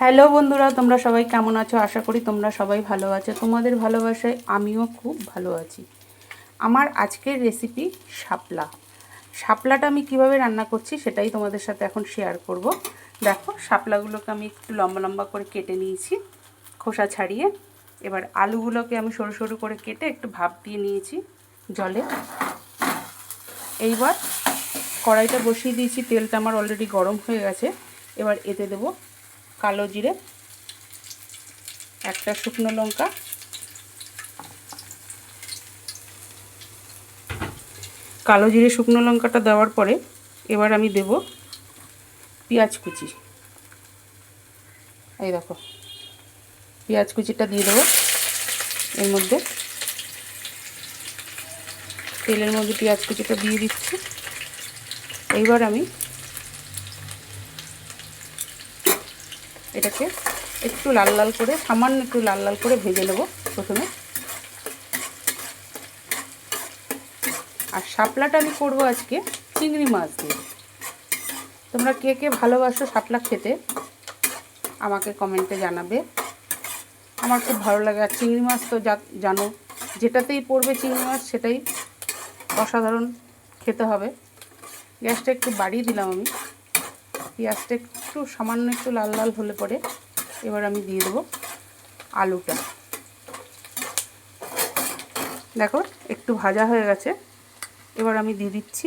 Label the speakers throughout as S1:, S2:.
S1: Hello বন্ধুরা, তোমরা সবাই কেমন আছো? আশা করি তোমরা সবাই ভালো আছো। তোমাদের ভালোবাসায় আমিও খুব ভালো আছি। আমার আজকের রেসিপি শাপলা। শাপলাটা আমি কীভাবে রান্না করছি সেটাই তোমাদের সাথে এখন শেয়ার করব। দেখো, শাপলাগুলোকে আমি একটু লম্বা লম্বা করে কেটে নিয়েছি, খোসা ছাড়িয়ে। এবার আলুগুলোকে আমি সরু সরু করে কেটে একটু ভাপ দিয়ে নিয়েছি জলে। এইবার কড়াইটা বসিয়ে দিয়েছি, তেলটা আমার অলরেডি গরম হয়ে গেছে। এবার এতে দেবো কালো জিরে, একটা শুকনো লঙ্কা, কালো জিরে শুকনো লঙ্কাটা দেওয়ার পরে এবার আমি দেব পেঁয়াজ কুচি। এই দেখো, পেঁয়াজ কুচিটা দিয়ে দেবো। এর মধ্যে তেলের মধ্যে পেঁয়াজ কুচিটা দিয়ে দিচ্ছি। এইবার আমি এটাকে একটু লাল লাল করে, সামান্য একটু লাল লাল করে ভেজে নেব প্রথমে। আর শাপলাটা আমি করব আজকে চিংড়ি মাছ দিয়ে। তোমরা কে কে ভালোবাসো শাপলা খেতে, আমাকে কমেন্টে জানাবে। আমার খুব ভালো লাগে, আর চিংড়ি মাছ তো যা জানো, যেটাতেই পড়বে চিংড়ি মাছ, সেটাই অসাধারণ খেতে হবে। গ্যাসটা একটু বাড়িয়ে দিলাম আমি। পেঁয়াজটা একটু সামান্য একটু লাল লাল হলে পরে এবার আমি দিয়ে দেবো আলুটা। দেখো, একটু ভাজা হয়ে গেছে। এবার আমি দিয়ে দিচ্ছি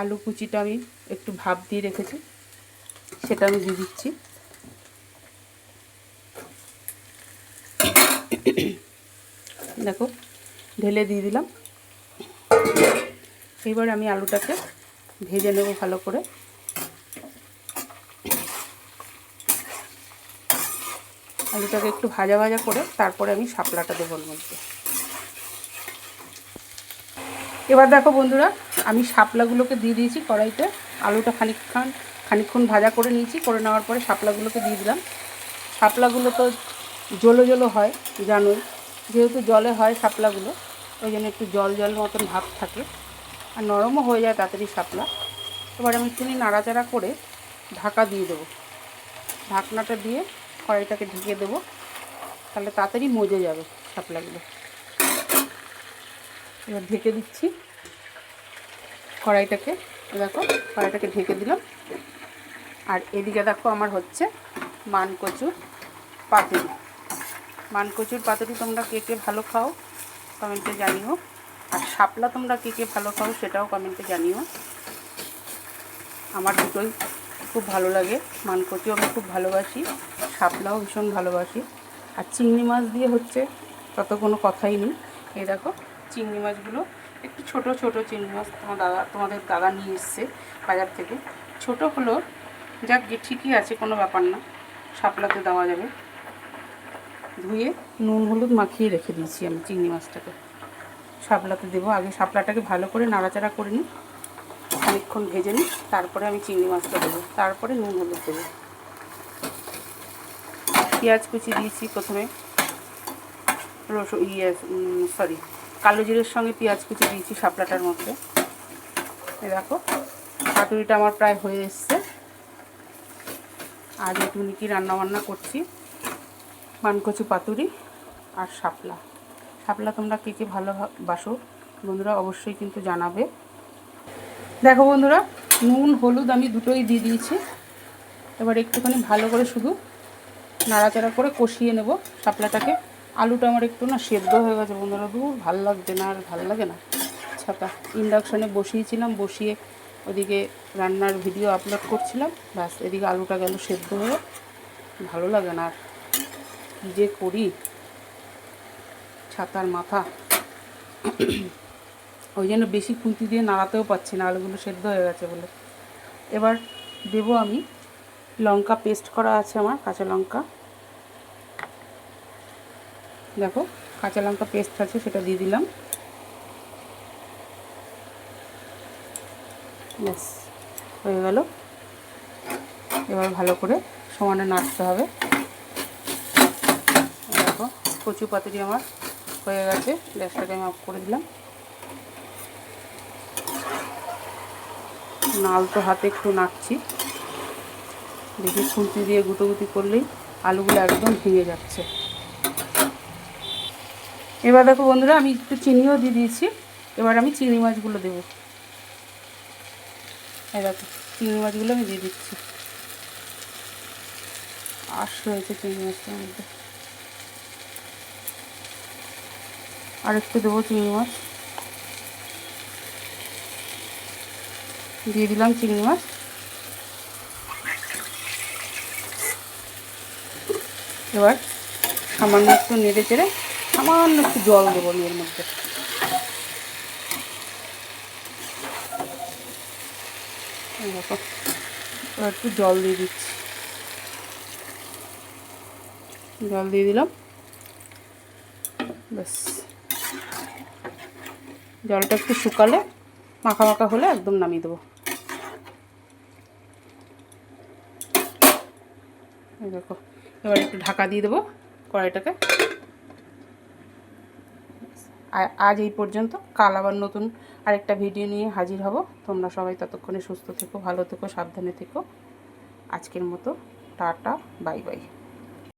S1: আলু কুচিটা আমি একটু ভাপ দিয়ে রেখেছি, সেটা আমি দিয়ে দিচ্ছি। দেখো, ঢেলে দিয়ে দিলাম। এবার আমি আলুটাকে ভেজে নেব ভালো করে। আলুটাকে একটু ভাজা ভাজা করে তারপরে আমি শাপলাটা দেবো ওর মধ্যে। এবার দেখো বন্ধুরা, আমি শাপলাগুলোকে দিয়ে দিয়েছি কড়াইতে। আলুটা খানিকক্ষণ খানিকক্ষণ ভাজা করে নিয়েছি, করে নেওয়ার পরে শাপলাগুলোকে দিয়ে দিলাম। শাপলাগুলো তো জলো জলো হয়, জানোই। যেহেতু জলে হয় শাপলাগুলো, ওই জন্য একটু জল জল মতন ভাব থাকে। আর নরমও হয়ে যায় তাড়াতাড়ি শাপলা। এবার আমি একটুখানি নাড়াচাড়া করে ঢাকা দিয়ে দেবো। ঢাকনাটা দিয়ে কড়াইটাকে ঢেকে দেবো। তাহলে তাড়াতাড়ি মজে যাবে শাপলাগুলো। এবার ঢেকে দিচ্ছি কড়াইটাকে। দেখো, কড়াইটাকে ঢেকে দিলাম। আর এদিকে দেখো আমার হচ্ছে মানকচুর পাতুরি। মানকচুর পাতুরি তোমরা কে কে ভালো খাও কমেন্টে জানিও। আর শাপলা তোমরা কে কে ভালো খাও সেটাও কমেন্টে জানিও। আমার দুটোই খুব ভালো লাগে। মানকচিও আমি খুব ভালোবাসি। শাপলাও ভীষণ ভালোবাসি। আর চিংড়ি মাছ দিয়ে হচ্ছে তত কোনো কথাই নেই। এই দেখো, চিংড়ি মাছগুলো একটু ছোট ছোট চিংড়ি মাছ তোমার দাদা, তোমাদের দাদা নিয়ে এসছে বাজার থেকে। ছোট হলো যাক যে ঠিকই আছে, কোনো ব্যাপার না। শাপলাতে দেওয়া যাবে। ধুয়ে নুন, হলুদ মাখিয়ে রেখে দিয়েছি আমি চিংড়ি মাছটাকে। শাপলাতে দেবো। আগে শাপলাটাকে ভালো করে নাড়াচাড়া করে নিই। খানিকক্ষণ ভেজে নিই, তারপরে আমি চিংড়ি মাছটা দেবো। তারপরে নুন হলুদ দেবো। পেঁয়াজ কুচি দিয়েছি প্রথমে। রসুন ইয়ে সরি কালো জিরের সঙ্গে পেঁয়াজ কুচি দিয়েছি শাপলাটার মধ্যে। এ দেখো পাতুরিটা আমার প্রায় হয়ে এসছে। আজ একটুখানি কি রান্নাবান্না করছি। মানকচু পাতুরি আর শাপলা। শাপলা তোমরা কে কে ভালোবাসো, বন্ধুরা অবশ্যই কিন্তু জানাবে। দেখো বন্ধুরা, নুন, হলুদ আমি দুটোই দিয়ে দিয়েছি। এবার একটুখানি ভালো করে শুধু নাড়াচাড়া করে কষিয়ে নেব শাপলাটাকে। আলুটা আমার একটু না সেদ্ধ হয়ে গেছে বন্ধুরা, দূর ভালো লাগছে না আর ভালো লাগে না। ছাতা ইন্ডাকশানে বসিয়েছিলাম, বসিয়ে ওদিকে রান্নার ভিডিও আপলোড করছিলাম। ব্যাস, এদিকে আলুটা গেল সেদ্ধ হয়ে, ভালো লাগে না আর। যে করি? ছাতার মাথা। ওই জন্য বেশি খুন্তি দিয়ে নাড়াতেও পাচ্ছি না, আলুগুলো সেদ্ধ হয়ে গেছে বলে। এবার দেব আমি লঙ্কা পেস্ট করা আছে আমার, কাঁচা লঙ্কা। দেখো, কাঁচা লঙ্কা পেস্ট আছে, সেটা দিয়ে দিলাম। ব্যাস, হয়ে গেল। এবার ভালো করে সমানে নাড়তে হবে। দেখো কচু পাতুরি আমার হয়ে গেছে, গ্যাসটাকে আমি অফ করে দিলাম। নাল তো হাতে একটু নাড়ছি। দেখি খুন্তি দিয়ে গুটোগুটি করলেই আলুগুলো একদম ভেঙে যাচ্ছে। এবার দেখো বন্ধুরা, আমি একটু চিনিও দিয়ে দিয়েছি। এবার আমি চিংড়ি মাছগুলো দেবো। দেখো, চিংড়ি মাছগুলো আমি দিয়ে দিচ্ছি। আশ রয়েছে চিংড়ি মাছটার মধ্যে। আর একটু দেবো চিংড়ি মাছ। দিয়ে দিলাম চিংড়ি মাছ। এবার সামান্য একটু নেড়ে চেড়ে সামান্য একটু জল দেবো এর মধ্যে। একটু জল দিয়ে দিচ্ছি। জল দিয়ে দিলাম। ব্যাস। জলটা একটু শুকালে মাখা মাখা হলে একদম নামিয়ে দেবো। দেখো, এবার একটু ঢাকা দিয়ে দেবো কড়াইটাকে আজ এই পর্যন্ত, কাল আবার নতুন আরেকটা ভিডিও নিয়ে হাজির হব। তোমরা সবাই ততক্ষণে সুস্থ থেকো, ভালো থেকো, সাবধানে থেকো। আজকের মতো, টাটা, বাই বাই।